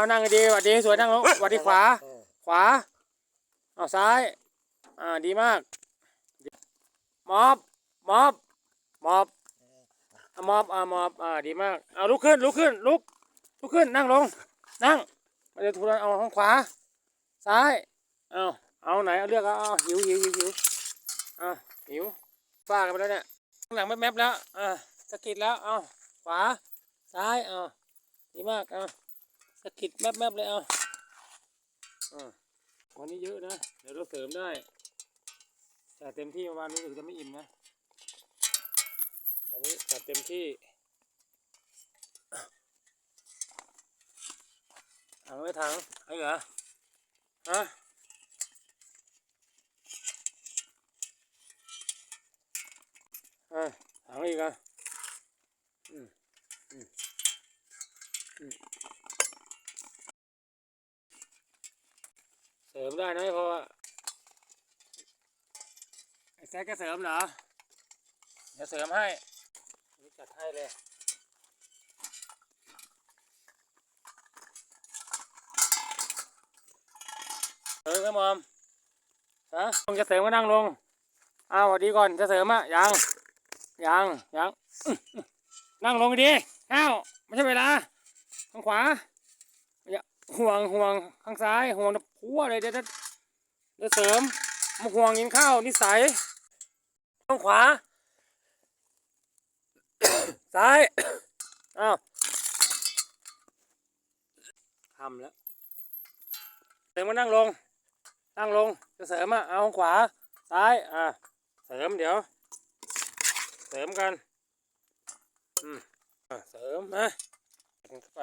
เอานั่งดีหวัดดีสวยนั่งลงหวัดดีขวาเออขวาเอาซ้าย อ่าดีมากมอบมอบมอบอะมอบอ่ามอบอ่าดีมากเอาลุกขึ้นลุกขึ้นลุกลุกขึ้นนั่งลง นั่งมาเดี๋ยวทุนเอาข้างขวา ซ้ายเอาเอาไหนเอาเลือกเอาเอาหิวหิวหิวหิวอ่าหิวฟากันไปแล้วเนี่ยข้างหลังแมบๆแล้วอ่าสะกิดแล้วเอาขวาซ้ายเอาดีมากเอา สะกิดแมบๆเลยเอาอ่าวันนี้เยอะนะ เดี๋ยวเราเสริมได้ แต่เต็มที่ประมาณนี้ถึงจะไม่อิ่มนะวันนี้จัดเต็มที่ถังไม่ถังไอ้เหรอฮะอะถังอีกอะอืมอืมอืมเส ริมได้นะเพราะว่าไอ้แซกก็เสริมเหรอ เดี๋ยวเสริมให้ นี่จัดให้เลยเสริมครับมอมฮะลงจะเสริมก็นั่งลง อ้าวสวัสดีก่อน จะเสริมอะยัง ยัง ยัง นั่งลงดีอ้าว ไม่ใช่เวลาข้างขวา ห่วงห่วงข้างซ้ายห่วงนะพัวเลยเดี๋ยวจะเดี๋ยวเสริมมาห่วงกินข้าวนิสัยข้างขวา ซ้ายอ้าวทำแล้วเสริมมานั่งลง นั่งลงจะเสริมอะเอาขวา ซ้ายอ่าเสริมเดี๋ยว เสริมกันอืมอะเสริมนะเข้าไป